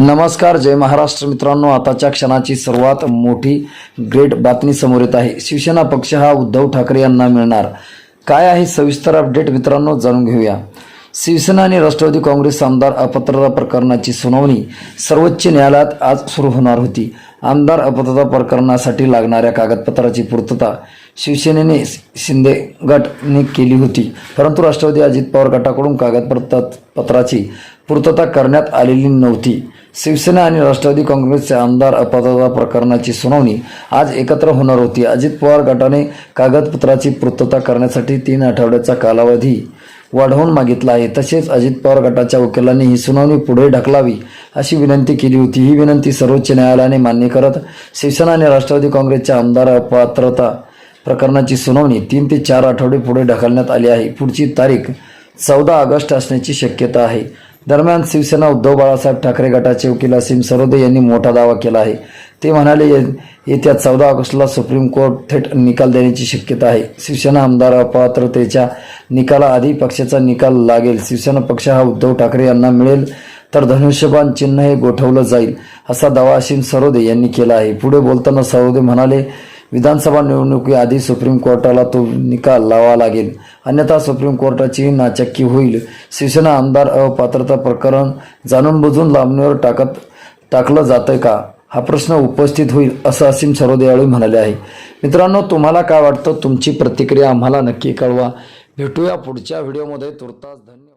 नमस्कार जय महाराष्ट्र मित्रांनो. आताच्या क्षणाची सर्वात मोठी ग्रेट बातमी समोर येत आहे. शिवसेना पक्ष हा उद्धव ठाकरे यांना मिळणार. काय आहे सविस्तर अपडेट मित्रांनो जाणून घेऊया. शिवसेना आणि राष्ट्रवादी काँग्रेस आमदार अपात्रता प्रकरणाची सुनावणी सर्वोच्च न्यायालयात आज सुरू होणार होती. आमदार अपात्रता प्रकरणासाठी लागणाऱ्या कागदपत्राची पूर्तता शिवसेनेने शिंदे गटने केली होती. परंतु राष्ट्रवादी अजित पवार गटाकडून कागदपत्र पत्राची पूर्तता करण्यात आलेली नव्हती. शिवसेना आणि राष्ट्रवादी काँग्रेसचे आमदार अपात्रता प्रकरणाची सुनावणी आज एकत्र होणार होती. अजित पवार गटाने कागदपत्राची पूर्तता करण्यासाठी तीन आठवड्याचा कालावधी वाढवून मागितला आहे. तसेच अजित पवार गटाच्या वकिलांनी ही सुनावणी पुढे ढकलावी अशी विनंती केली होती. ही विनंती सर्वोच्च न्यायालयाने मान्य करत शिवसेना आणि राष्ट्रवादी काँग्रेसच्या आमदार अपात्रता प्रकरणाची सुनावणी तीन ते चार आठवडे पुढे ढकलण्यात आली आहे. पुढची तारीख चौदा ऑगस्ट असण्याची शक्यता आहे. दरम्यान शिवसेना उद्धव बाळासाहेब ठाकरे गटाचे वकील असीम सरोदे यांनी मोठा दावा केला आहे. ते म्हणाले "ये- येत्या चौदा ऑगस्टला सुप्रीम कोर्ट थेट निकाल देण्याची शक्यता आहे. शिवसेना आमदार अपात्रतेच्या निकालाआधी पक्षाचा निकाल लागेल. शिवसेना पक्ष हा उद्धव ठाकरे यांना मिळेल तर धनुष्यबाण चिन्ह हे गोठवलं जाईल असा दावा असीम सरोदे यांनी केला आहे. पुढे बोलताना सरोदे म्हणाले विधानसभा निवडणुकीआधी सुप्रीम कोर्टाला तो निकाल लावा लागेल. अन्यथा सुप्रीम कोर्टाची नाचक्की होईल. शिवसेना आमदार अपात्रता प्रकरण जाणून बुजून लांबणीवर टाकत टाकलं जातं का? हा प्रश्न उपस्थित होईल असं असीम सरोदे यावेळी म्हणाले आहे. मित्रांनो तुम्हाला काय वाटतं? तुमची प्रतिक्रिया आम्हाला नक्की कळवा. भेटूया पुढच्या व्हिडिओमध्ये. तुर्तास धन्यवाद.